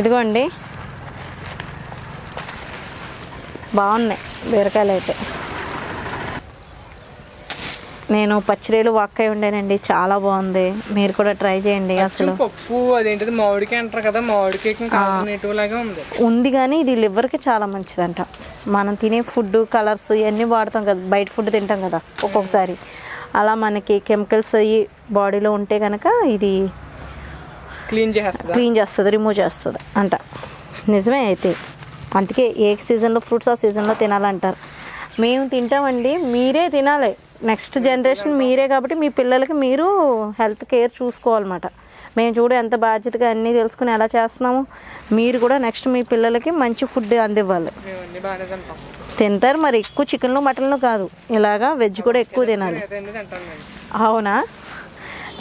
ఇదిగోండి. బాగున్నాయి బీరకాయలు అయితే నేను పచ్చిరేలు వాక్కాయ ఉండేనండి చాలా బాగుంది. మీరు కూడా ట్రై చేయండి అసలు. పప్పు అదేంటిది మామిడికాయ అంటారు కదా మామిడికాయ ఉంది. ఉంది కానీ ఇది లివర్కి చాలా మంచిదంట. మనం తినే ఫుడ్ కలర్స్ ఇవన్నీ వాడతాం కదా బయట ఫుడ్ తింటాం కదా ఒక్కొక్కసారి. అలా మనకి కెమికల్స్ అయ్యి బాడీలో ఉంటే కనుక ఇది క్లీన్ చేస్తుందా క్లీన్ చేస్తుంది రిమూవ్ చేస్తుంది అంట. నిజమే అయితే. అందుకే ఏ సీజన్లో ఫ్రూట్స్ ఆ సీజన్లో తినాలంటారు. మేము తింటామండి మీరే తినాలి. నెక్స్ట్ జనరేషన్ మీరే కాబట్టి మీ పిల్లలకి మీరు హెల్త్ కేర్ చూసుకోవాలన్నమాట. మేము చూడ ఎంత బాధ్యతగా అన్నీ తెలుసుకుని ఎలా చేస్తున్నాము. మీరు కూడా నెక్స్ట్ మీ పిల్లలకి మంచి ఫుడ్ అందివ్వాలి. తింటారు మరి ఎక్కువ చికెన్లు మటన్లు కాదు. ఇలాగా వెజ్ కూడా ఎక్కువ తినాలి. అవునా?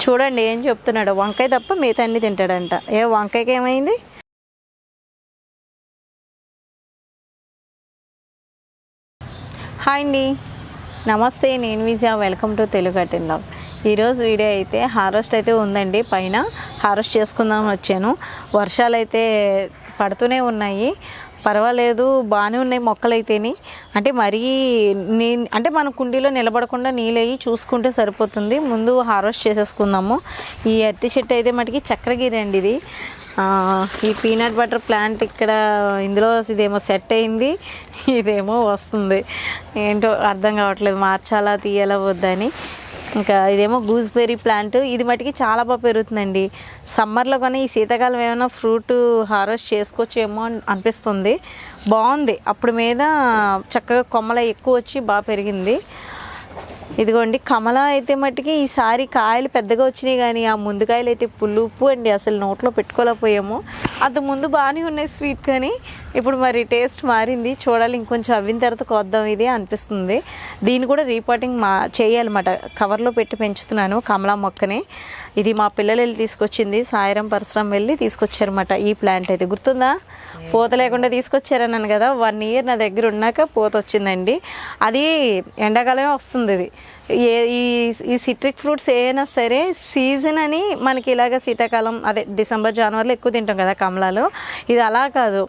చూడండి ఏం చెప్తున్నాడు. వంకాయ తప్ప మిగతా అన్ని తింటాడంట. ఏ వంకాయకి ఏమైంది? హాయ్ అండి. నమస్తే నేను విజయ. వెల్కమ్ టు తెలుగు అటెన్ లవ్. ఈరోజు వీడియో అయితే హార్వెస్ట్ అయితే ఉందండి. పైన హార్వెస్ట్ చేసుకుందామని వచ్చాను. వర్షాలు అయితే పడుతూనే ఉన్నాయి. పర్వాలేదు బాగానే ఉన్నాయి మొక్కలు అయితేనే అంటే మరీ నీ అంటే మన కుండీలో నిలబడకుండా నీళ్ళు అయ్యి చూసుకుంటే సరిపోతుంది. ముందు హార్వెస్ట్ చేసేసుకుందాము. ఈ అరటి చెట్టు అయితే మటుకి చక్రగిరి అండి ఇది ఈ పీనట్ బటర్ ప్లాంట్ ఇక్కడ ఇందులో ఇదేమో సెట్ అయింది. ఇదేమో వస్తుంది. ఏంటో అర్థం కావట్లేదు. మార్చాలా తీయాలా వద్దని ఇంకా ఇదేమో గూస్బెర్రీ ప్లాంట్ ఇది మటుకి చాలా బాగా పెరుగుతుందండి. సమ్మర్లో కానీ ఈ శీతాకాలం ఏమైనా ఫ్రూట్ హార్వెస్ట్ చేసుకోవచ్చేమో అని అనిపిస్తుంది. బాగుంది. అప్పుడు మీద చక్కగా కొమ్మల ఎక్కువ వచ్చి బాగా పెరిగింది. ఇదిగోండి కమల అయితే మట్టుకి ఈసారి కాయలు పెద్దగా వచ్చినాయి కానీ ఆ ముందుకాయలు అయితే అయితే పులుపు అండి. అసలు నోట్లో పెట్టుకోలేకపోయాము. అంత ముందు బాగానే ఉన్నాయి స్వీట్ కానీ ఇప్పుడు మరి టేస్ట్ మారింది. చూడాలి ఇంకొంచెం అవ్విన తర్వాత కొద్దాం ఇది అనిపిస్తుంది. దీన్ని కూడా రీపాటింగ్ మా చేయాలన్నమాట. కవర్లో పెట్టి పెంచుతున్నాను కమలా మొక్కని. ఇది మా పిల్లలు వెళ్ళి తీసుకొచ్చింది. సాయిరం పరిశ్రమ వెళ్ళి తీసుకొచ్చారన్నమాట ఈ ప్లాంట్ అయితే. గుర్తుందా? పూత లేకుండా తీసుకొచ్చారన్నాను కదా. వన్ ఇయర్ నా దగ్గర ఉన్నాక పూత వచ్చిందండి. అది ఎండాకాలమే వస్తుంది ఇది. ఏ ఈ ఈ సిట్రిక్ ఫ్రూట్స్ ఏమైనా సరే సీజన్ అని మనకి ఇలాగ శీతాకాలం అదే డిసెంబర్ జనవరిలో ఎక్కువ తింటాం కదా కమలాలు. ఇది అలా కాదు.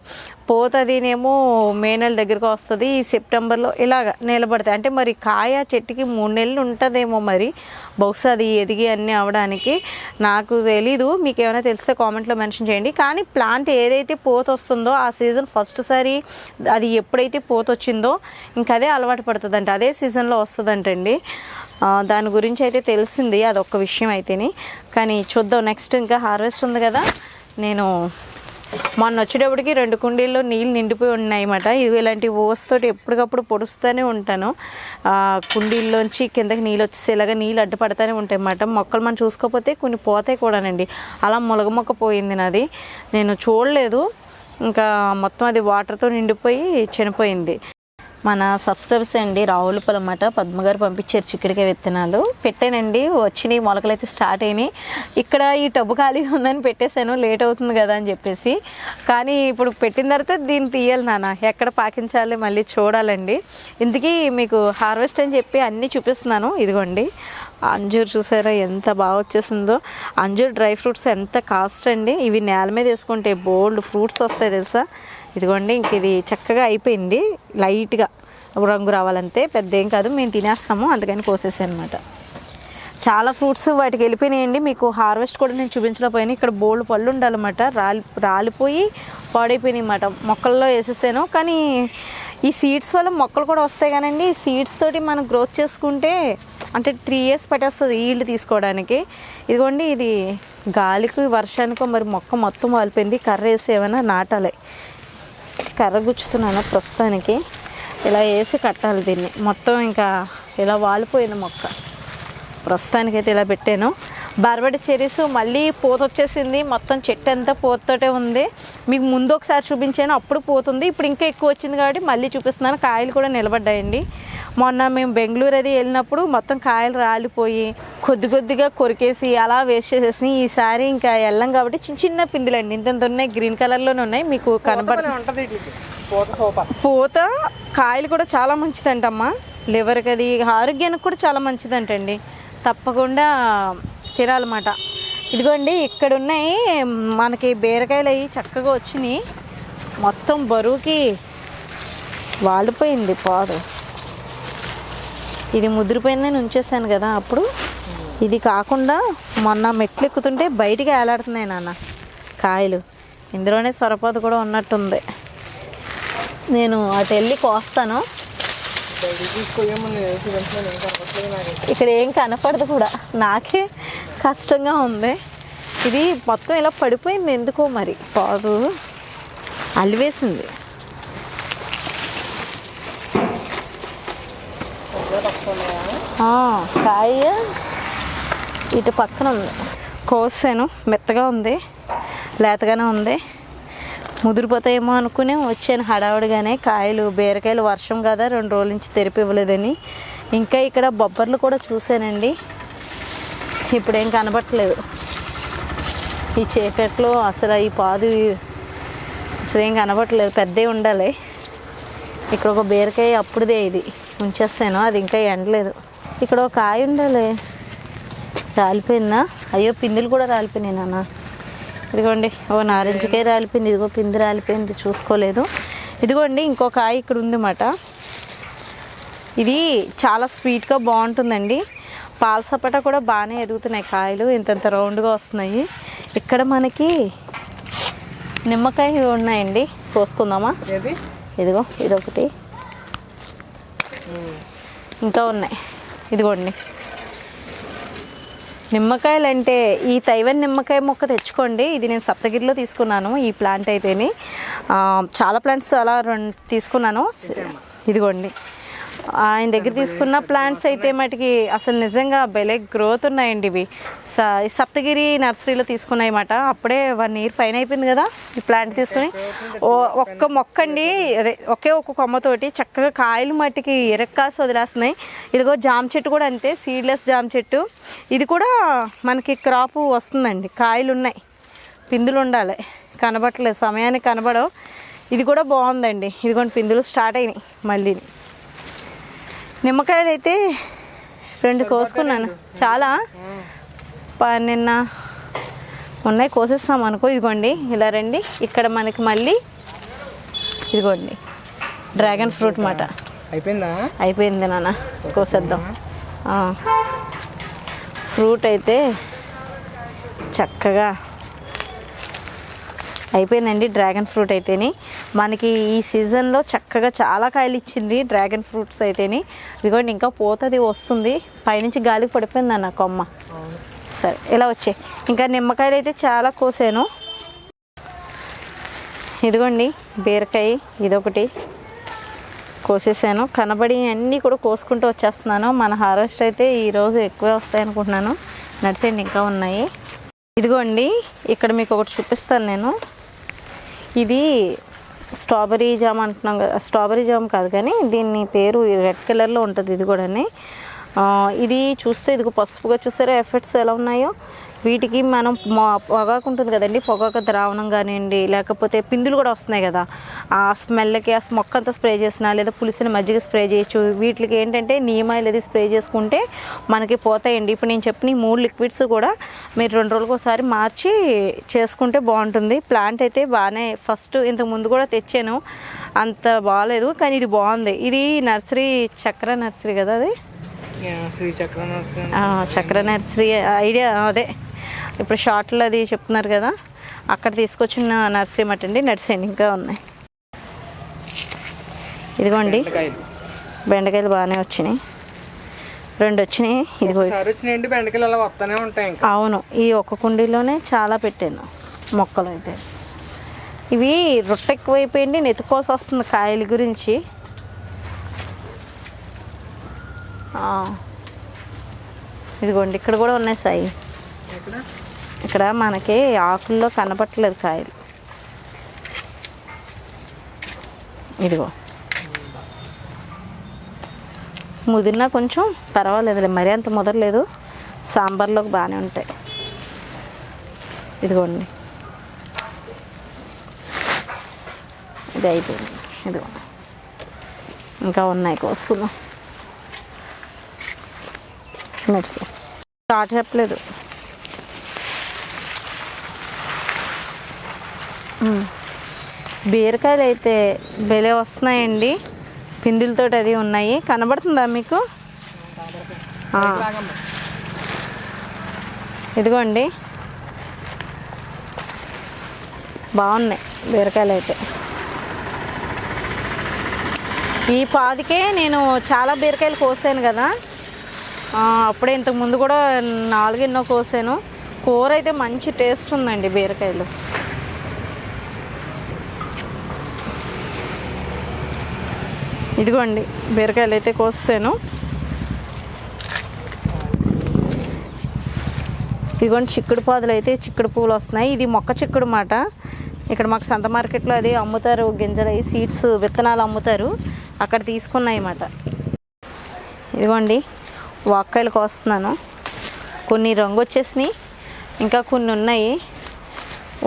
పోతదినేమో మే నెల దగ్గరకు వస్తుంది ఈ సెప్టెంబర్లో ఇలాగ నిలబడతాయి. అంటే మరి కాయ చెట్టుకి మూడు నెలలు ఉంటుందేమో మరి. బహుశా అది ఎదిగి అన్నీ అవడానికి. నాకు తెలీదు. మీకు ఏమైనా తెలిస్తే కామెంట్లో మెన్షన్ చేయండి. కానీ ప్లాంట్ ఏదైతే పోత వస్తుందో ఆ సీజన్ ఫస్ట్ సారి అది ఎప్పుడైతే పోత వచ్చిందో ఇంకా అదే అలవాటు పడుతుందంట. అదే సీజన్లో వస్తుందంటండి. దాని గురించి అయితే తెలిసింది అదొక్క విషయం అయితేనే. కానీ చూద్దాం నెక్స్ట్ ఇంకా హార్వెస్ట్ ఉంది కదా. నేను మొన్న వచ్చేటప్పటికి రెండు కుండీల్లో నీళ్ళు నిండిపోయి ఉన్నాయి అన్నమాట ఇది ఇలాంటి ఓస్తోటి ఎప్పటికప్పుడు పొడుస్తూనే ఉంటాను. కుండీల్లోంచి కిందకి నీళ్ళు వచ్చేసేలాగా నీళ్ళు అడ్డుపడతానే ఉంటాయి అన్నమాట మొక్కలు మనం చూసుకోకపోతే కొన్ని పోతాయి కూడానండి. అలా మొలగ మొక్క పోయింది నాది. నేను చూడలేదు. ఇంకా మొత్తం అది వాటర్తో నిండిపోయి చనిపోయింది. మన సబ్స్క్రైబర్స్ అండి రావులపల్లి అన్నమాట పద్మగారు పంపించారు చిక్కడికాయ విత్తనాలు. పెట్టానండి వచ్చినాయి మొలకలు అయితే స్టార్ట్ అయినాయి. ఇక్కడ ఈ టబ్బు ఖాళీ ఉందని పెట్టేశాను లేట్ అవుతుంది కదా అని చెప్పేసి. కానీ ఇప్పుడు పెట్టిన తర్వాత దీన్ని తీయాలి నాన్న. ఎక్కడ పాకించాలి మళ్ళీ చూడాలండి. ఇందుకీ మీకు హార్వెస్ట్ అని చెప్పి అన్నీ చూపిస్తున్నాను. ఇదిగోండి. అంజూర్ చూసారా ఎంత బాగా వచ్చేసిందో. అంజూర్ డ్రై ఫ్రూట్స్ ఎంత కాస్ట్ అండి. ఇవి నేల మీద వేసుకుంటే బోల్డ్ ఫ్రూట్స్ వస్తాయి తెలుసా? ఇదిగోండి ఇంక ఇది చక్కగా అయిపోయింది లైట్గా. రంగు రావాలంతే పెద్ద ఏం కాదు మేము తినేస్తాము అందుకని కోసేసాను అనమాట చాలా ఫ్రూట్స్ వాటికి వెళ్ళిపోయినాయండి మీకు హార్వెస్ట్ కూడా నేను చూపించలేకపోయాను. ఇక్కడ బోల్డ్ పళ్ళు ఉండాలన్నమాట రాలి రాలిపోయి పాడైపోయినాయి అన్నమాట. మొక్కల్లో వేసేసాను కానీ ఈ సీడ్స్ వల్ల మొక్కలు కూడా వస్తాయి కానండి. ఈ సీడ్స్ తోటి మనం గ్రోత్ చేసుకుంటే అంటే త్రీ ఇయర్స్ పట్టేస్తుంది ఈల్డ్ తీసుకోవడానికి. ఇదిగోండి ఇది గాలికి వర్షానికో మరి మొక్క మొత్తం వాలిపోయింది కర్ర వేసి ఏమైనా నాటాలి. కర్ర గుచ్చుతున్నాను ప్రస్తుతానికి. ఇలా వేసి కట్టాలి దీన్ని. మొత్తం ఇంకా ఇలా వాలిపోయింది మొక్క. ప్రస్తుతానికైతే ఇలా పెట్టాను. బర్బడి చెరీస్ మళ్ళీ పూత వచ్చేసింది మొత్తం చెట్టు అంతా పూతతోటే ఉంది. మీకు ముందు ఒకసారి చూపించాను. అప్పుడు పోతుంది. ఇప్పుడు ఇంకా ఎక్కువ వచ్చింది కాబట్టి మళ్ళీ చూపిస్తున్నాను. కాయలు కూడా నిలబడ్డాయండి. మొన్న మేము బెంగళూరు అది వెళ్ళినప్పుడు మొత్తం కాయలు రాలిపోయి కొద్ది కొద్దిగా కొరికేసి అలా వేస్ట్ చేసేసి ఈసారి ఇంకా వెళ్ళం కాబట్టి చిన్న చిన్న పిందులండి. ఇంత ఉన్నాయి గ్రీన్ కలర్లోనే ఉన్నాయి. మీకు కనబడ భలే ఉంటది వీటికి పూత సూపర్ పూత కాయలు కూడా చాలా మంచిదంటమ్మా. లివర్కి అది ఆరోగ్యానికి కూడా చాలా మంచిదంటండి. తప్పకుండా తినాలన్నమాట. ఇదిగోండి ఇక్కడ ఉన్నాయి మనకి బీరకాయలు అవి చక్కగా వచ్చినాయి. మొత్తం బరువుకి వాడిపోయింది పాదు ఇది ముదిరిపోయిందని ఉంచేసాను కదా అప్పుడు. ఇది కాకుండా మొన్న మెట్లు ఎక్కుతుంటే బయటికి వేలాడుతున్నాయి నాన్న కాయలు. ఇందులోనే సొరపాదు కూడా ఉన్నట్టుంది. నేను అటు వెళ్ళి కోస్తాను. బయటికి ఇక్కడ ఏం కనపడదు కూడా. నాకే కష్టంగా ఉంది. ఇది మొత్తం ఇలా పడిపోయింది ఎందుకో మరి. పాదు అలివేసింది ఆ, కాయ ఇటు పక్కన ఉంది. కోసాను మెత్తగా ఉంది లేతగానే ఉంది. ముదిరిపోతాయేమో అనుకుని వచ్చాను హడావుడిగానే. కాయలు బీరకాయలు వర్షం కదా రెండు రోజుల నుంచి తెరిపి ఇవ్వలేదని. ఇంకా ఇక్కడ బొబ్బర్లు కూడా చూశానండి. ఇప్పుడేం కనబట్టలేదు. ఈ చీకట్లో అసలు ఈ పాదు అసలు ఏం కనబట్టలేదు. పెద్దవి ఉండాలి. ఇక్కడ ఒక బీరకాయ అప్పుడుదే ఇది. ఉంచేస్తాను. అది ఇంకా ఎండలేదు. ఇక్కడ ఒక కాయ ఉండాలి. రాలిపోయిందా? అయ్యో పిందులు కూడా రాలిపోయినాయి నాన్న. ఇదిగోండి ఓ నారింజకాయ రాలిపోయింది. ఇదిగో పిండి రాలిపోయింది చూసుకోలేదు. ఇదిగోండి ఇంకో కాయ ఇక్కడ ఉందన్నమాట. ఇది చాలా స్వీట్గా బాగుంటుందండి. పాల సపట కూడా బాగానే ఎదుగుతున్నాయి కాయలు. ఇంతంత రౌండ్గా వస్తున్నాయి. ఇక్కడ మనకి నిమ్మకాయ ఉన్నాయండి. కోసుకుందామా? ఇదిగో ఇదొకటి. ఇంకా ఉన్నాయి. ఇదిగోండి. నిమ్మకాయలు అంటే ఈ తైవన్ నిమ్మకాయ మొక్క తెచ్చుకోండి. ఇది నేను సప్తగిరిలో తీసుకున్నాను ఈ ప్లాంట్ అయితేని. చాలా ప్లాంట్స్ అలా రెండు తీసుకున్నాను. ఇదిగోండి. ఆయన దగ్గర తీసుకున్న ప్లాంట్స్ అయితే మటుకి అసలు నిజంగా భలే గ్రోత్ ఉన్నాయండి ఇవి. స- ఈ సప్తగిరి నర్సరీలో తీసుకున్నాయి మాట అప్పుడే వన్ ఇయర్ పైన అయిపోయింది కదా ఈ ప్లాంట్ తీసుకుని. ఓ ఒక్క మొక్క అండి అదే ఒకే ఒక్క కొమ్మతోటి చక్కగా కాయలు మట్టికి ఎరక్కాసి వదిలేస్తున్నాయి. ఇదిగో జామ చెట్టు కూడా అంతే సీడ్లెస్ జామ చెట్టు. ఇది కూడా మనకి క్రాప్ వస్తుందండి. కాయలు ఉన్నాయి. పిందులు ఉండాలి. కనబట్టలేదు సమయానికి కనబడవు. ఇది కూడా బాగుందండి. ఇదిగోండి పిందులు స్టార్ట్ అయినాయి మళ్ళీ నిమ్మకాయలు అయితే రెండు కోసుకున్నాను. చాలా? ప- నిన్న ఉన్నాయి కోసేస్తాం అనుకో. ఇదిగోండి ఇలా రండి. ఇక్కడ మనకి మళ్ళీ ఇదిగోండి డ్రాగన్ ఫ్రూట్ మాట. అయిపోయిందా? అయిపోయింది నాన్న కోసేద్దాం. ఫ్రూట్ అయితే చక్కగా అయిపోయిందండి డ్రాగన్ ఫ్రూట్ అయితేని. మనకి ఈ సీజన్లో చక్కగా చాలా కాయలు ఇచ్చింది డ్రాగన్ ఫ్రూట్స్ అయితేని. ఇదిగోండి ఇంకా పోతుంది వస్తుంది. పైనుంచి గాలికి పడిపోయింది అన్న కొమ్మ. సరే ఇలా వచ్చాయి. ఇంకా నిమ్మకాయలు అయితే చాలా కోసాను. ఇదిగోండి బీరకాయ ఇదొకటి కోసేసాను. కనబడి అన్నీ కూడా కోసుకుంటూ వచ్చేస్తున్నాను. మన హార్వెస్ట్ అయితే ఈరోజు ఎక్కువే వస్తాయి అనుకుంటున్నాను. నడిచేయండి ఇంకా ఉన్నాయి. ఇదిగోండి ఇక్కడ మీకు ఒకటి చూపిస్తాను నేను. ఇది స్ట్రాబెరీ జామ్ అంటున్నాం కదా స్ట్రాబెరీ జామ్ కాదు కానీ దీని పేరు రెడ్ కలర్లో ఉంటుంది ఇది కూడా ఇది చూస్తే ఇదిగో పసుపుగా చూసారా ఎఫెక్ట్స్ ఎలా ఉన్నాయో? వీటికి మనం మా- పొగాకు ఉంటుంది కదండి పొగాకు ద్రావణం కానివ్వండి లేకపోతే పిందులు కూడా వస్తున్నాయి కదా. ఆ స్మెల్కి ఆ మొక్క అంతా స్ప్రే చేసినా లేదా పులిసిన మజ్జిగ స్ప్రే చేయొచ్చు. వీటికి ఏంటంటే నియమాయిల్ అది స్ప్రే చేసుకుంటే మనకి పోతాయండి. ఇప్పుడు నేను చెప్పిన మూడు లిక్విడ్స్ కూడా మీరు రెండు రోజులకు ఒకసారి మార్చి చేసుకుంటే బాగుంటుంది. ప్లాంట్ అయితే బాగానే ఫస్ట్ ఇంతకు ముందు కూడా తెచ్చాను. అంత బాగాలేదు కానీ ఇది బాగుంది. ఇది నర్సరీ చక్ర నర్సరీ కదా అది? చక్ర నర్సరీ ఐడియా అదే. ఇప్పుడు షార్ట్లో అది చెప్తున్నారు కదా అక్కడ తీసుకొచ్చిన నర్సరీ మాట అండి నర్సరీ ఇంకా ఉన్నాయి. ఇదిగోండి బెండకాయలు. బాగానే వచ్చినాయి. రెండు వచ్చినాయి ఇదిగో. ఒకసారి వచ్చినాయండి బెండకాయలు అలా వస్తానే ఉంటాయి అవును ఈ ఒక్క కుండీలోనే చాలా పెట్టాను మొక్కలు అయితే. ఇవి రొట్టె ఎక్కువైపోయింది నెత్తుకోసి వస్తుంది కాయల గురించి. ఇదిగోండి ఇక్కడ కూడా ఉన్నాయి సాయి. ఇక్కడ మనకి ఆకుల్లో కనపట్టలేదు కాయలు. ఇదిగో. ముదిరినా కొంచెం పర్వాలేదులే మరీ అంత ముదరలేదు. సాంబార్లోకి బాగానే ఉంటాయి. ఇదిగోండి. ఇది అయిపోయింది. ఇదిగో. ఇంకా ఉన్నాయి కోసుకుందాం. మెడిసిన్. స్టార్ట్ చెప్పలేదు. బీరకాయలు అయితే భలే వస్తున్నాయండి. పిందులతో అది ఉన్నాయి. కనబడుతుందా మీకు? ఇదిగోండి. బాగున్నాయి బీరకాయలు అయితే ఈ పాదికే నేను చాలా బీరకాయలు కోసాను కదా. అప్పుడే ఇంతకు ముందు కూడా నాలుగెన్నో కోసాను. కూర అయితే మంచి టేస్ట్ ఉందండి బీరకాయలు. ఇదిగోండి బీరకాయలు అయితే కోసాను ఇదిగోండి చిక్కుడు పాదులు అయితే చిక్కుడు పువ్వులు వస్తున్నాయి. ఇది మొక్క చిక్కుడు మాట. ఇక్కడ మాకు సంత మార్కెట్లో అది అమ్ముతారు గింజలు అవి సీడ్స్ విత్తనాలు అమ్ముతారు. అక్కడ తీసుకున్నాయి అన్నమాట. ఇదిగోండి వాక్కాయలు కోస్తున్నాను. కొన్ని రంగు వచ్చేసినాయి ఇంకా కొన్ని ఉన్నాయి.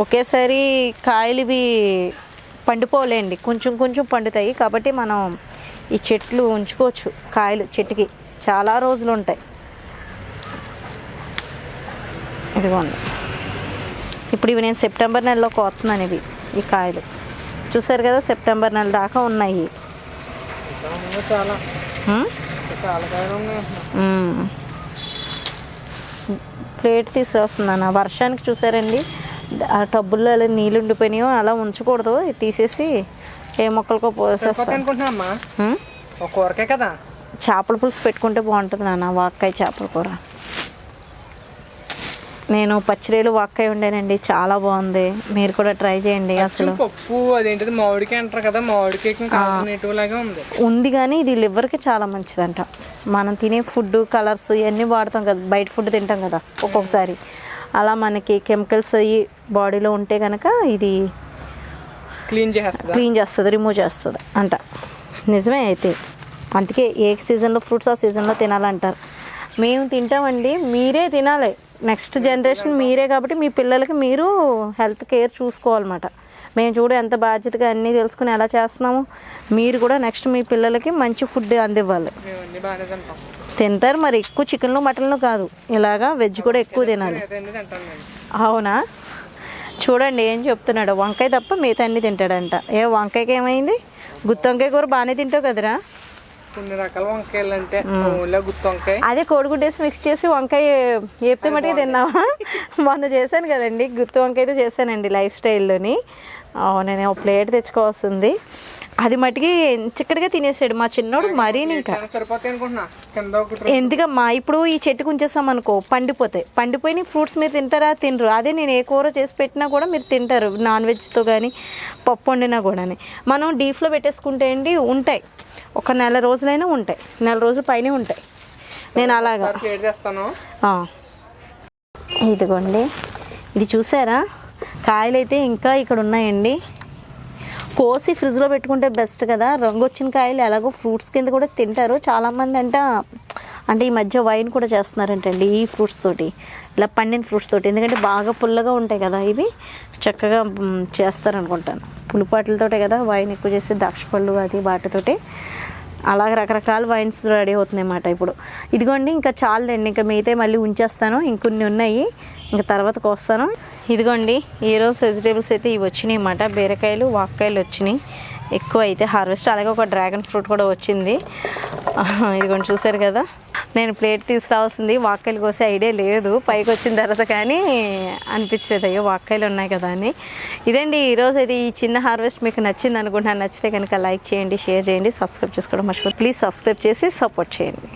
ఒకేసారి కాయలు ఇవి పండిపోలేండి. కొంచెం కొంచెం పండుతాయి. కాబట్టి మనం ఈ చెట్లు ఉంచుకోవచ్చు కాయలు చెట్టుకి. చాలా రోజులు ఉంటాయి ఇదిగోండి. ఇప్పుడు ఇవి నేను సెప్టెంబర్ నెలలో కోస్తున్నాను ఇవి ఈ కాయలు. చూసారు కదా సెప్టెంబర్ నెల దాకా ఉన్నాయి. చాలా ప్లేట్ తీసుకొస్తున్నాను వర్షానికి చూసారండి? ఆ టబ్బుల్లో అలా నీళ్ళు ఉండిపోయినాయో అలా ఉంచకూడదు. తీసేసి ఏ మొక్కలకో పోసేస్తాను కూరకే కదా? చేపల పులుసు పెట్టుకుంటే బాగుంటుంది నాన్న వాక్కాయ చేపల కూర. నేను పచ్చిరేలు వాక్కాయ ఉండేనండి చాలా బాగుంది. మీరు కూడా ట్రై చేయండి అసలు. పప్పు అదేంటిది మామిడికాయ అంటారు కదా మామిడికాయ ఉంది. కానీ ఇది లివర్కి చాలా మంచిదంట. మనం తినే ఫుడ్ కలర్స్ ఇవన్నీ వాడతాం కదా బయట ఫుడ్ తింటాం కదా ఒక్కొక్కసారి. అలా మనకి కెమికల్స్ అయ్యి బాడీలో ఉంటే కనుక ఇది క్లీన్ చేసేస్తుందా క్లీన్ చేస్తుంది రిమూవ్ చేస్తుంది అంట. నిజమే అయితే. అందుకే ఏ సీజన్లో ఫ్రూట్స్ ఆ సీజన్లో తినాలంటారు. మేము తింటామండి మీరే తినాలి. నెక్స్ట్ జనరేషన్ మీరే కాబట్టి మీ పిల్లలకి మీరు హెల్త్ కేర్ చూసుకోవాలన్నమాట. మేము చూడు ఎంత బాధ్యతగా అన్నీ తెలుసుకుని ఎలా చేస్తున్నాము. మీరు కూడా నెక్స్ట్ మీ పిల్లలకి మంచి ఫుడ్ అందివ్వాలి. తింటారు మరి ఎక్కువ చికెన్లు మటన్లు కాదు. ఇలాగా వెజ్ కూడా ఎక్కువ తినాలి. అవునా? చూడండి ఏం చెప్తున్నాడు. వంకాయ తప్ప మిగతా అన్ని తింటాడంట. ఏ వంకాయకి ఏమైంది? గుత్తి వంకాయ కూర బాగానే తింటావు కదరా? కొన్ని రకాల వంకాయలు అంటే గుత్తి వంకాయ. అదే కోడిగుడ్డేసి మిక్స్ చేసి వంకాయ ఏపితే మటుకు తిన్నావా? మొన్న చేశాను కదండి. గుత్తి వంకాయతో చేశానండి లైఫ్ స్టైల్లోని. నేను ఒక ప్లేట్ తెచ్చుకోవాల్సింది అది మటుకి చిక్కడిగా తినేసాడు మా చిన్నోడు మరీ ఇంకా. ఎందుకమ్మా? ఇప్పుడు ఈ చెట్టుకు ఉంచేస్తాం అనుకో పండిపోతాయి పండిపోయిన ఫ్రూట్స్ మీరు తింటారా? తినరు. అదే నేను ఏ కూర చేసి పెట్టినా కూడా మీరు తింటారు నాన్ వెజ్తో కానీ పప్పు వండినా కూడా మనం డీప్లో పెట్టేసుకుంటే అండి ఉంటాయి. ఒక నెల రోజులైనా ఉంటాయి. నెల రోజుల పైనే ఉంటాయి. నేను అలాగా. ఇదిగోండి. ఇది చూసారా? కాయలు అయితే ఇంకా ఇక్కడ ఉన్నాయండి. కోసి ఫ్రిడ్జ్లో పెట్టుకుంటే బెస్ట్ కదా. రంగు వచ్చిన కాయలు ఎలాగో ఫ్రూట్స్ కింద కూడా తింటారు. చాలామంది అంట అంటే ఈ మధ్య వైన్ కూడా చేస్తున్నారంటండి ఈ ఫ్రూట్స్ తోటి. ఇలా పండిన ఫ్రూట్స్ తోటి. ఎందుకంటే బాగా పుల్లగా ఉంటాయి కదా ఇవి. చక్కగా చేస్తారనుకుంటాను. పులిపాట్లతోటే కదా వైన్ ఎక్కువ చేసి ద్రాక్ష పళ్ళు అది వాటితోటి అలాగ రకరకాల వైన్స్ రెడీ అవుతున్నాయి అన్నమాట ఇప్పుడు. ఇదిగోండి ఇంకా చాలండి ఇంకా మిగతా మళ్ళీ ఉంచేస్తాను. ఇంకొన్ని ఉన్నాయి. ఇంకా తర్వాత కోస్తాను ఇదిగోండి ఈరోజు వెజిటేబుల్స్ అయితే ఇవి వచ్చినాయి అన్నమాట. బీరకాయలు వాక్కాయలు వచ్చినాయి. ఎక్కువ అయితే హార్వెస్ట్. అలాగే ఒక డ్రాగన్ ఫ్రూట్ కూడా వచ్చింది. ఇదిగోండి చూసారు కదా? నేను ప్లేట్ తీసుకురావాల్సింది. వాక్కాయలు కోసే ఐడియా లేదు. పైకి వచ్చిన తర్వాత కానీ అనిపించలేదు. అయ్యో వాక్కాయలు ఉన్నాయి కదా అని. ఇదండి ఈరోజు అయితే ఈ చిన్న హార్వెస్ట్ మీకు నచ్చింది అనుకుంటున్నాను. నచ్చితే కనుక లైక్ చేయండి షేర్ చేయండి సబ్స్క్రైబ్ చేసుకోవడం మర్చిపోతుంది ప్లీజ్ సబ్స్క్రైబ్ చేసి సపోర్ట్ చేయండి.